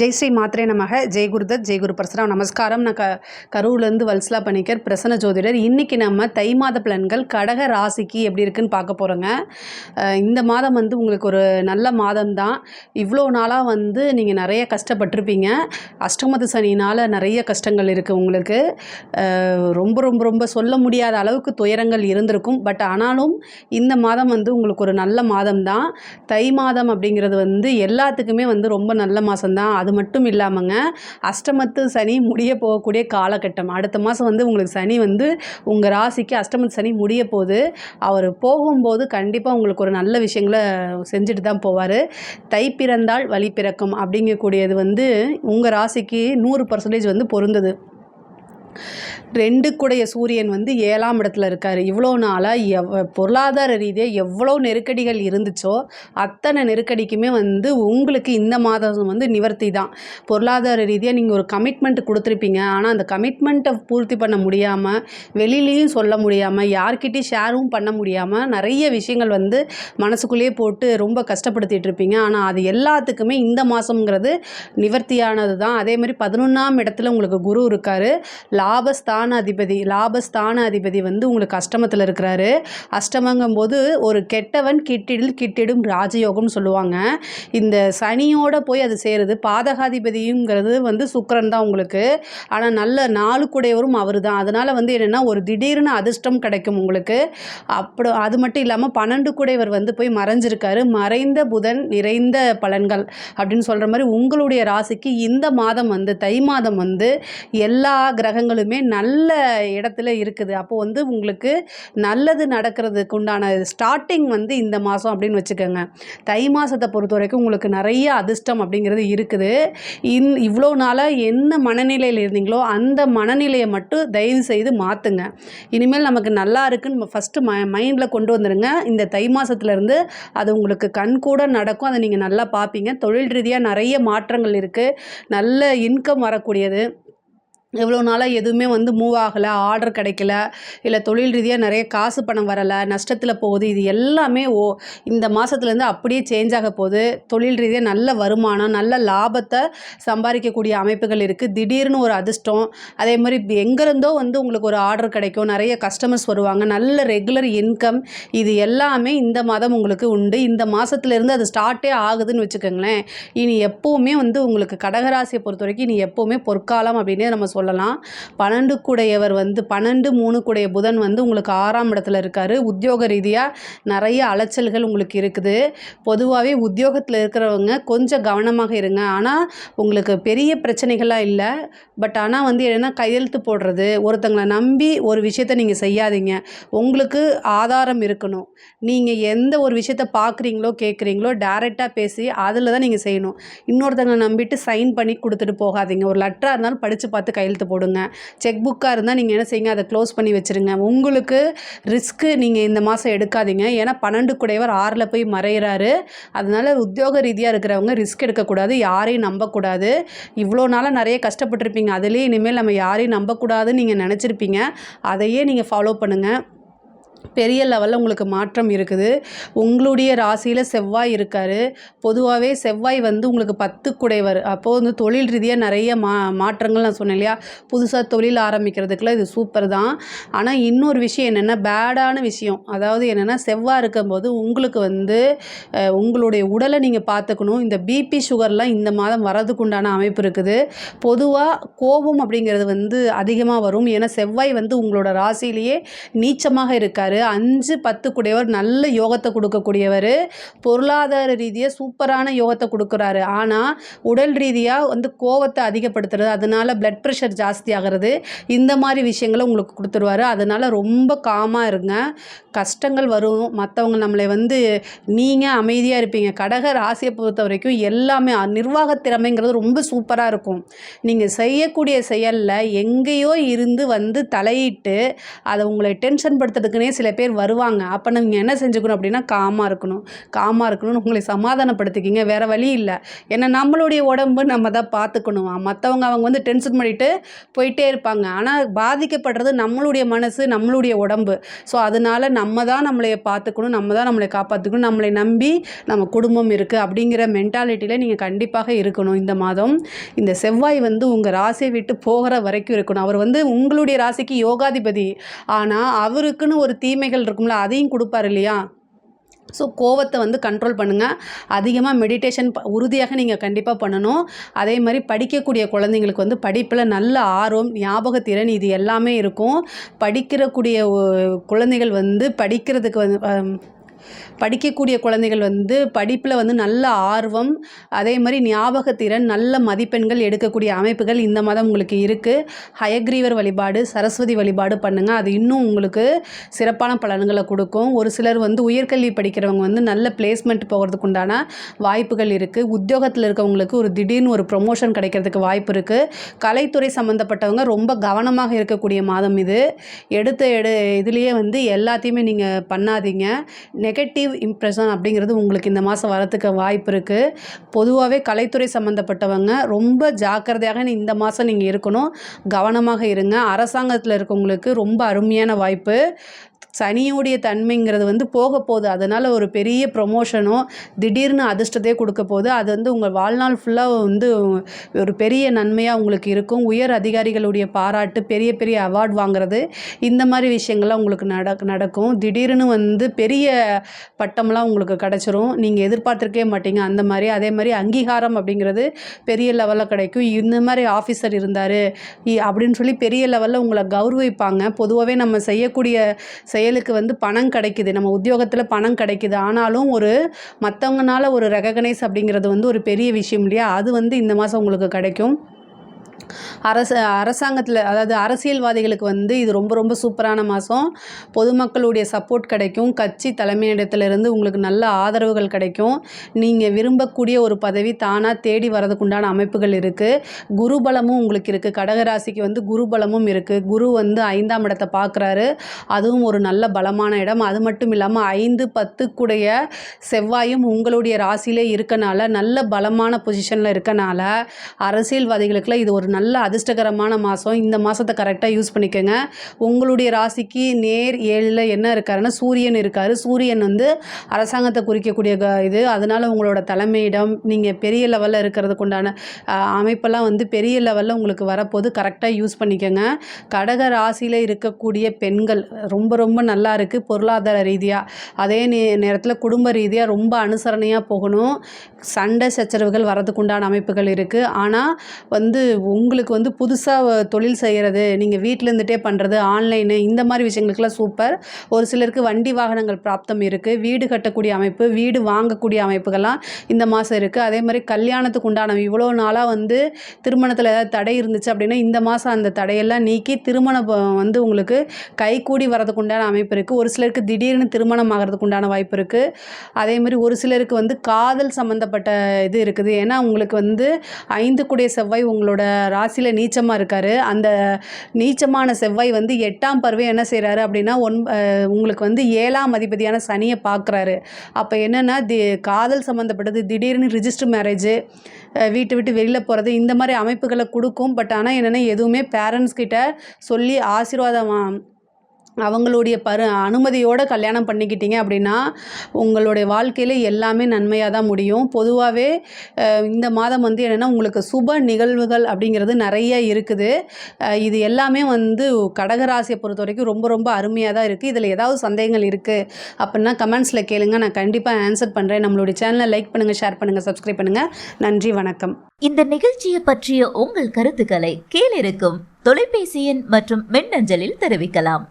ஜெய் ஸ்ரீ மாத்ரே நமக. ஜெய் குருதத் ஜெய் குரு பரசுராம். நமஸ்காரம். நான் க கரூர்லேருந்து வல்சலா பணிக்கர் பிரசன்ன ஜோதிடர். இன்றைக்கி நம்ம தை மாத பலன்கள் கடக ராசிக்கு எப்படி இருக்குன்னு பார்க்க போகிறோங்க இந்த மாதம் வந்து உங்களுக்கு ஒரு நல்ல மாதம் தான் இவ்வளோ நாளாக வந்து நீங்கள் நிறைய கஷ்டப்பட்டிருப்பீங்க. அஷ்டமது சனினால் நிறைய கஷ்டங்கள் இருக்குது உங்களுக்கு. ரொம்ப ரொம்ப ரொம்ப சொல்ல முடியாத அளவுக்கு துயரங்கள் இருந்திருக்கும். பட் ஆனாலும் இந்த மாதம் வந்து உங்களுக்கு ஒரு நல்ல மாதம் தான் தை மாதம் அப்படிங்கிறது வந்து எல்லாத்துக்குமே வந்து ரொம்ப நல்ல மாதம் தான் அது மட்டும் இல்லாமங்க அஷ்டமத்து சனி முடிய போகக்கூடிய காலகட்டம். அடுத்த மாதம் வந்து உங்களுக்கு சனி வந்து உங்கள் ராசிக்கு அஷ்டமத்து சனி முடிய போகுது அவர் போகும்போது கண்டிப்பாக உங்களுக்கு ஒரு நல்ல விஷயங்களை செஞ்சுட்டு தான் போவார். தை பிறந்தால் வழி பிறக்கும் அப்படிங்கக்கூடியது வந்து உங்கள் ராசிக்கு நூறு பர்சன்டேஜ் வந்து பொருந்தது. ரெண்டு கூடைய சூரியன் வந்து ஏழாம் இடத்துல இருக்கார். இவ்வளோ நாளாக எவ் பொருளாதார ரீதியாக எவ்வளோ நெருக்கடிகள் இருந்துச்சோ அத்தனை நெருக்கடிக்குமே வந்து உங்களுக்கு இந்த மாதம் வந்து நிவர்த்தி தான். பொருளாதார ரீதியாக நீங்கள் ஒரு கமிட்மெண்ட் கொடுத்துருப்பீங்க. ஆனால் அந்த கமிட்மெண்ட்டை பூர்த்தி பண்ண முடியாமல் வெளியிலையும் சொல்ல முடியாமல் யார்கிட்டையும் ஷேரும் பண்ண முடியாமல் நிறைய விஷயங்கள் வந்து மனசுக்குள்ளேயே போட்டு ரொம்ப கஷ்டப்படுத்திட்டு இருப்பீங்க. ஆனால் அது எல்லாத்துக்குமே இந்த மாதங்கிறது நிவர்த்தியானது தான். அதே மாதிரி பதினொன்றாம் இடத்துல உங்களுக்கு குரு இருக்கார். லாபஸ்தான அதிபதி லாபஸ்தான அதிபதி வந்து உங்களுக்கு அஷ்டமத்தில் இருக்கிறாரு. அஷ்டமங்கும் போது ஒரு கெட்டவன் கிட்டிடில் கிட்டிடும் ராஜயோகம்னு சொல்லுவாங்க. இந்த சனியோட போய் அது சேருது. பாதகாதிபதிங்கிறது வந்து சுக்கரன் தான் உங்களுக்கு. ஆனால் நல்ல நாலு அவர் தான் அதனால் வந்து என்னென்னா ஒரு திடீர்னு அதிர்ஷ்டம் கிடைக்கும் உங்களுக்கு. அப்படி அது மட்டும் இல்லாமல் பன்னெண்டு கூடையவர் வந்து போய் மறைஞ்சிருக்காரு. மறைந்த புதன் நிறைந்த பலன்கள் அப்படின்னு சொல்கிற மாதிரி உங்களுடைய ராசிக்கு இந்த மாதம் வந்து தை மாதம் வந்து எல்லா கிரகங்களும் நல்ல இடத்துல இருக்குது. அப்போ வந்து உங்களுக்கு நல்லது நடக்கிறதுக்கு உண்டான ஸ்டார்டிங் வந்து இந்த மாதம் அப்படின்னு வச்சுக்கோங்க. தை மாதத்தை பொறுத்த வரைக்கும் உங்களுக்கு நிறைய அதிர்ஷ்டம் அப்படிங்கிறது இருக்குது. இன் இவ்வளோ நாளாக என்ன மனநிலையில் இருந்தீங்களோ அந்த மனநிலையை மட்டும் தயவு செய்து மாற்றுங்க இனிமேல் நமக்கு நல்லா இருக்குன்னு ஃபஸ்ட்டு ம மைண்டில் கொண்டு வந்துடுங்க இந்த தை மாதத்துலேருந்து அது உங்களுக்கு கண் கூட நடக்கும். அதை நீங்கள் நல்லா பார்ப்பீங்க. தொழில் ரீதியாக நிறைய மாற்றங்கள் இருக்குது நல்ல இன்கம் வரக்கூடியது. எவ்வளோ நாளாக எதுவுமே வந்து மூவ் ஆகலை ஆர்டர் கிடைக்கல இல்லை தொழில் ரீதியாக நிறைய காசு பணம் வரலை நஷ்டத்தில் போகுது இது எல்லாமே ஓ இந்த மாதத்துலேருந்து அப்படியே சேஞ்ச் ஆக போகுது. தொழில் ரீதியாக நல்ல வருமானம் நல்ல லாபத்தை சம்பாதிக்கக்கூடிய அமைப்புகள் இருக்குது திடீர்னு ஒரு அதிர்ஷ்டம். அதே மாதிரி எங்கேருந்தோ வந்து உங்களுக்கு ஒரு ஆர்டர் கிடைக்கும். நிறைய கஸ்டமர்ஸ் வருவாங்க. நல்ல ரெகுலர் இன்கம் இது எல்லாமே இந்த மாதம் உங்களுக்கு உண்டு. இந்த மாதத்துலேருந்து அது ஸ்டார்ட்டே ஆகுதுன்னு வச்சுக்கோங்களேன். இனி எப்போவுமே வந்து உங்களுக்கு கடகராசியை பொறுத்த வரைக்கும் இனி எப்போவுமே பொற்காலம் அப்படின்னே நம்ம சொல்லலாம் பன்னெண்டு கூடையவர் வந்து பன்னெண்டு மூணு கூடைய புதன் வந்து உங்களுக்கு ஆறாம் இடத்துல இருக்கார். உத்தியோக ரீதியாக நிறைய அலைச்சல்கள் உங்களுக்கு இருக்குது. பொதுவாகவே உத்தியோகத்தில் இருக்கிறவங்க கொஞ்சம் கவனமாக இருங்க. ஆனால் உங்களுக்கு பெரிய பிரச்சனைகள்லாம் இல்லை. பட் ஆனால் வந்து என்னென்னா கையெழுத்து போடுறது ஒருத்தங்களை நம்பி ஒரு விஷயத்த நீங்கள் செய்யாதீங்க. உங்களுக்கு ஆதாரம் இருக்கணும். நீங்கள் எந்த ஒரு விஷயத்த பார்க்குறீங்களோ கேட்குறீங்களோ டேரெக்டாக பேசி அதில் தான் நீங்கள் செய்யணும். இன்னொருத்தங்களை நம்பிட்டு சைன் பண்ணி கொடுத்துட்டு போகாதீங்க. ஒரு லெட்டராக இருந்தாலும் படித்து பார்த்து கையெழுத்து போடுங்க. செக் புக்காக இருந்தால் நீங்கள் என்ன செய்யுங்க? அதை க்ளோஸ் பண்ணி வச்சுருங்க. உங்களுக்கு ரிஸ்க்கு நீங்கள் இந்த மாதம் எடுக்காதீங்க. ஏன்னா பன்னெண்டு குடையவர் ஆறில் போய் மறையிறாரு. அதனால் உத்தியோக ரீதியாக இருக்கிறவங்க ரிஸ்க் எடுக்கக்கூடாது. யாரையும் நம்பக்கூடாது. இவ்வளோ நாளாக நிறைய கஷ்டப்பட்டிருப்பீங்க. அதுலேயே இனிமேல் நம்ம யாரையும் நம்பக்கூடாதுன்னு நீங்கள் நினச்சிருப்பீங்க. அதையே நீங்கள் ஃபாலோ பண்ணுங்கள் பெரிய லெவலில் உங்களுக்கு மாற்றம் இருக்குது. உங்களுடைய ராசியில் செவ்வாய் இருக்கார். பொதுவாகவே செவ்வாய் வந்து உங்களுக்கு பத்து குடைவர் அப்போது வந்து தொழில் ரீதியாக நிறைய மா மாற்றங்கள் நான் சொன்னேன் இல்லையா? புதுசாக தொழில் ஆரம்பிக்கிறதுக்குலாம் இது சூப்பர் தான். ஆனால் இன்னொரு விஷயம் என்னென்னா பேடான விஷயம். அதாவது என்னென்னா செவ்வாய் இருக்கும்போது உங்களுக்கு வந்து உங்களுடைய உடலை நீங்கள் பார்த்துக்கணும். இந்த பிபி சுகர்லாம் இந்த மாதம் வரதுக்கு உண்டான அமைப்பு இருக்குது. பொதுவாக கோபம் அப்படிங்கிறது வந்து அதிகமாக வரும். ஏன்னா செவ்வாய் வந்து உங்களோட ராசியிலேயே நீச்சமாக இருக்கார். அஞ்சு பத்து கூடியவர் நல்ல யோகத்தை கொடுக்கக்கூடியவர். பொருளாதார ரீதியாக சூப்பரான யோகத்தை கொடுக்குறாரு. ஆனால் உடல் ரீதியாக வந்து கோவத்தை அதிகப்படுத்துறது அதனால பிளட் ப்ரெஷர் ஜாஸ்தி ஆகிறது இந்த மாதிரி விஷயங்களை உங்களுக்கு கொடுத்துருவாரு. அதனால் ரொம்ப காமாக இருங்க. கஷ்டங்கள் வரும். மற்றவங்க நம்மளை வந்து நீங்கள் அமைதியாக இருப்பீங்க. கடக ராசியை பொறுத்த வரைக்கும் எல்லாமே நிர்வாக நிர்வாகத் திறமைங்கிறது ரொம்ப சூப்பராக இருக்கும். நீங்கள் செய்யக்கூடிய செயலில் எங்கேயோ இருந்து வந்து தலையிட்டு அதை உங்களை டென்ஷன் படுத்துறதுக்குனே சில சில பேர் வருவாங்க. அப்போ நீங்கள் என்ன செஞ்சுக்கணும் அப்படின்னா காமாக இருக்கணும். காமாக இருக்கணும்னு உங்களை சமாதானப்படுத்திக்கிங்க. வேறு வழி இல்லை. ஏன்னா நம்மளுடைய உடம்பு நம்ம தான் பார்த்துக்கணும். மற்றவங்க அவங்க வந்து டென்ஷன் பண்ணிவிட்டு போயிட்டே இருப்பாங்க. ஆனால் பாதிக்கப்படுறது நம்மளுடைய மனசு நம்மளுடைய உடம்பு. ஸோ அதனால நம்ம தான் நம்மளை பார்த்துக்கணும். நம்ம தான் நம்மளை காப்பாற்றிக்கணும் நம்மளை நம்பி நம்ம குடும்பம் இருக்குது அப்படிங்கிற மென்டாலிட்டியில் நீங்கள் கண்டிப்பாக இருக்கணும் இந்த மாதம். இந்த செவ்வாய் வந்து உங்கள் ராசியை விட்டு போகிற வரைக்கும் இருக்கணும். அவர் வந்து உங்களுடைய ராசிக்கு யோகாதிபதி. ஆனால் அவருக்குன்னு ஒரு தீமைகள் இருக்கும்ல அதையும் கொடுப்பார் இல்லையா? ஸோ கோவத்தை வந்து கண்ட்ரோல் பண்ணுங்கள் அதிகமாக மெடிடேஷன் ப உறுதியாக நீங்கள் கண்டிப்பாக பண்ணணும். அதே மாதிரி படிக்கக்கூடிய குழந்தைங்களுக்கு வந்து படிப்பில் நல்ல ஆர்வம் ஞாபகத்திறன் இது எல்லாமே இருக்கும். படிக்கிறக்கூடிய குழந்தைகள் வந்து படிக்கிறதுக்கு வந்து படிக்கக்கூடிய குழந்தைகள் வந்து படிப்பில் வந்து நல்ல ஆர்வம் அதே மாதிரி ஞாபகத்திறன் நல்ல மதிப்பெண்கள் எடுக்கக்கூடிய அமைப்புகள் இந்த மாதம் உங்களுக்கு இருக்குது ஹயக்ரீவர் வழிபாடு சரஸ்வதி வழிபாடு பண்ணுங்கள் அது இன்னும் உங்களுக்கு சிறப்பான பலன்களை கொடுக்கும். ஒரு சிலர் வந்து உயர்கல்வி படிக்கிறவங்க வந்து நல்ல பிளேஸ்மெண்ட் போகிறதுக்கு உண்டான வாய்ப்புகள் இருக்குது உத்தியோகத்தில் இருக்கவங்களுக்கு ஒரு திடீர்னு ஒரு ப்ரொமோஷன் கிடைக்கிறதுக்கு வாய்ப்பு இருக்குது கலைத்துறை சம்மந்தப்பட்டவங்க ரொம்ப கவனமாக இருக்கக்கூடிய மாதம் இது. எடுத்த எடு இதுலேயே வந்து எல்லாத்தையுமே நீங்கள் பண்ணாதீங்க. நெக்ஸ்ட் நெகட்டிவ் இம்ப்ரெஷன் அப்படிங்கிறது உங்களுக்கு இந்த மாதம் வரத்துக்கு வாய்ப்பு இருக்குது பொதுவாகவே கலைத்துறை சம்மந்தப்பட்டவங்க ரொம்ப ஜாக்கிரதையாக இந்த மாதம் நீங்கள் இருக்கணும். கவனமாக இருங்க. அரசாங்கத்தில் இருக்கவங்களுக்கு ரொம்ப அருமையான வாய்ப்பு. சனியுடைய தன்மைங்கிறது வந்து போக போகுது. அதனால் ஒரு பெரிய ப்ரொமோஷனோ திடீர்னு அதிர்ஷ்டத்தையே கொடுக்க போகுது. அது வந்து உங்கள் வாழ்நாள் ஃபுல்லாக வந்து ஒரு பெரிய நன்மையாக உங்களுக்கு இருக்கும். உயர் அதிகாரிகளுடைய பாராட்டு பெரிய பெரிய அவார்ட் வாங்குறது இந்த மாதிரி விஷயங்கள்லாம் உங்களுக்கு நட நடக்கும். திடீர்னு வந்து பெரிய பட்டம்லாம் உங்களுக்கு கிடச்சிரும். நீங்கள் எதிர்பார்த்துருக்கே மாட்டீங்க. அந்த மாதிரி அதே மாதிரி அங்கீகாரம் அப்படிங்கிறது பெரிய லெவலில் கிடைக்கும். இந்த மாதிரி ஆஃபீஸர் இருந்தார் அப்படின்னு சொல்லி பெரிய லெவலில் உங்களை கௌரவிப்பாங்க. பொதுவாகவே நம்ம செய்யக்கூடிய செயலுக்கு வந்து பணம் கிடைக்குது. நம்ம உத்தியோகத்தில் பணம் கிடைக்குது. ஆனாலும் ஒரு மற்றவங்கனால ஒரு ரெகக்னைஸ் அப்படிங்கிறது வந்து ஒரு பெரிய விஷயம் இல்லையா? அது வந்து இந்த மாதம் உங்களுக்கு கிடைக்கும். அரச அரசாங்கத்தில் அதாவது அரசியல்வாதிகளுக்கு வந்து இது ரொம்ப ரொம்ப சூப்பரான மாதம் பொதுமக்களுடைய சப்போர்ட் கிடைக்கும். கட்சி தலைமையிடத்திலிருந்து உங்களுக்கு நல்ல ஆதரவுகள் கிடைக்கும். நீங்கள் விரும்பக்கூடிய ஒரு பதவி தானாக தேடி வரதுக்குண்டான அமைப்புகள் இருக்குது குருபலமும் உங்களுக்கு இருக்குது கடகராசிக்கு வந்து குருபலமும் இருக்குது குரு வந்து ஐந்தாம் இடத்தை பார்க்குறாரு அதுவும் ஒரு நல்ல பலமான இடம். அது மட்டும் இல்லாமல் ஐந்து பத்துக்குடைய செவ்வாயும் உங்களுடைய ராசியிலே இருக்கனால நல்ல பலமான பொசிஷனில் இருக்கனால அரசியல்வாதிகளுக்குலாம் இது ஒரு நல்ல நல்ல அதிர்ஷ்டகரமான மாதம் இந்த மாதத்தை கரெக்டாக யூஸ் பண்ணிக்கோங்க. உங்களுடைய ராசிக்கு நேர் ஏழில் என்ன இருக்காருன்னா சூரியன் இருக்கார். சூரியன் வந்து அரசாங்கத்தை குறிக்கக்கூடிய க இது. அதனால் உங்களோட தலைமையிடம் நீங்கள் பெரிய லெவலில் இருக்கிறதுக்கு உண்டான அமைப்பெல்லாம் வந்து பெரிய லெவலில் உங்களுக்கு வரப்போது கரெக்டாக யூஸ் பண்ணிக்கோங்க. கடக ராசியில் இருக்கக்கூடிய பெண்கள் ரொம்ப ரொம்ப நல்லா இருக்குது பொருளாதார ரீதியாக அதே நே நேரத்தில் குடும்ப ரீதியாக ரொம்ப அனுசரணையாக போகணும். சண்டை சச்சரவுகள் வரதுக்குண்டான அமைப்புகள் இருக்குது ஆனால் வந்து உங் உங்களுக்கு வந்து புதுசாக தொழில் செய்கிறது நீங்கள் வீட்டில் இருந்துகிட்டே பண்ணுறது ஆன்லைனு இந்த மாதிரி விஷயங்களுக்கெல்லாம் சூப்பர் ஒரு சிலருக்கு வண்டி வாகனங்கள் பிராப்தம் இருக்குது வீடு கட்டக்கூடிய அமைப்பு வீடு வாங்கக்கூடிய அமைப்புகள்லாம் இந்த மாதம் இருக்குது அதே மாதிரி கல்யாணத்துக்கு உண்டான இவ்வளோ நாளாக வந்து திருமணத்தில் ஏதாவது தடை இருந்துச்சு அப்படின்னா இந்த மாதம் அந்த தடையெல்லாம் நீக்கி திருமணம் வந்து உங்களுக்கு கைகூடி வரதுக்கு உண்டான அமைப்பு இருக்குது ஒரு சிலருக்கு திடீர்னு திருமணம் ஆகிறதுக்கு உண்டான வாய்ப்பு இருக்குது அதே மாதிரி ஒரு சிலருக்கு வந்து காதல் சம்மந்தப்பட்ட இது இருக்குது. ஏன்னா உங்களுக்கு வந்து ஐந்து கூடிய செவ்வாய் உங்களோட ராசியில் நீச்சமாக இருக்கார். அந்த நீச்சமான செவ்வாய் வந்து எட்டாம் பருவம் என்ன செய்கிறாரு அப்படின்னா ஒன் உங்களுக்கு வந்து ஏழாம் அதிபதியான சனியை பார்க்குறாரு அப்போ என்னென்னா தி காதல் சம்மந்தப்பட்டது திடீர்னு ரிஜிஸ்டர் மேரேஜு வீட்டை விட்டு வெளியில் போகிறது இந்த மாதிரி அமைப்புகளை கொடுக்கும். பட் ஆனால் என்னென்னா எதுவுமே பேரண்ட்ஸ்கிட்ட சொல்லி ஆசீர்வாதம் அவங்களுடைய பரு அனுமதியோடு கல்யாணம் பண்ணிக்கிட்டீங்க அப்படின்னா உங்களுடைய வாழ்க்கையில் எல்லாமே நன்மையாக தான் முடியும். பொதுவாகவே இந்த மாதம் வந்து என்னென்னா உங்களுக்கு சுப நிகழ்வுகள் அப்படிங்கிறது நிறைய இருக்குது. இது எல்லாமே வந்து கடகராசியை பொறுத்த வரைக்கும் ரொம்ப ரொம்ப அருமையாக தான் இருக்குது இதில் ஏதாவது சந்தேகங்கள் இருக்குது அப்படின்னா கமெண்ட்ஸில் கேளுங்க. நான் கண்டிப்பாக ஆன்சர் பண்ணுறேன் நம்மளுடைய சேனலை லைக் பண்ணுங்கள் ஷேர் பண்ணுங்கள் சப்ஸ்கிரைப் பண்ணுங்கள் நன்றி வணக்கம். இந்த நிகழ்ச்சியை பற்றிய உங்கள் கருத்துக்களை கீழிருக்கும் தொலைபேசி எண் மற்றும் மின்னஞ்சலில் தெரிவிக்கலாம்.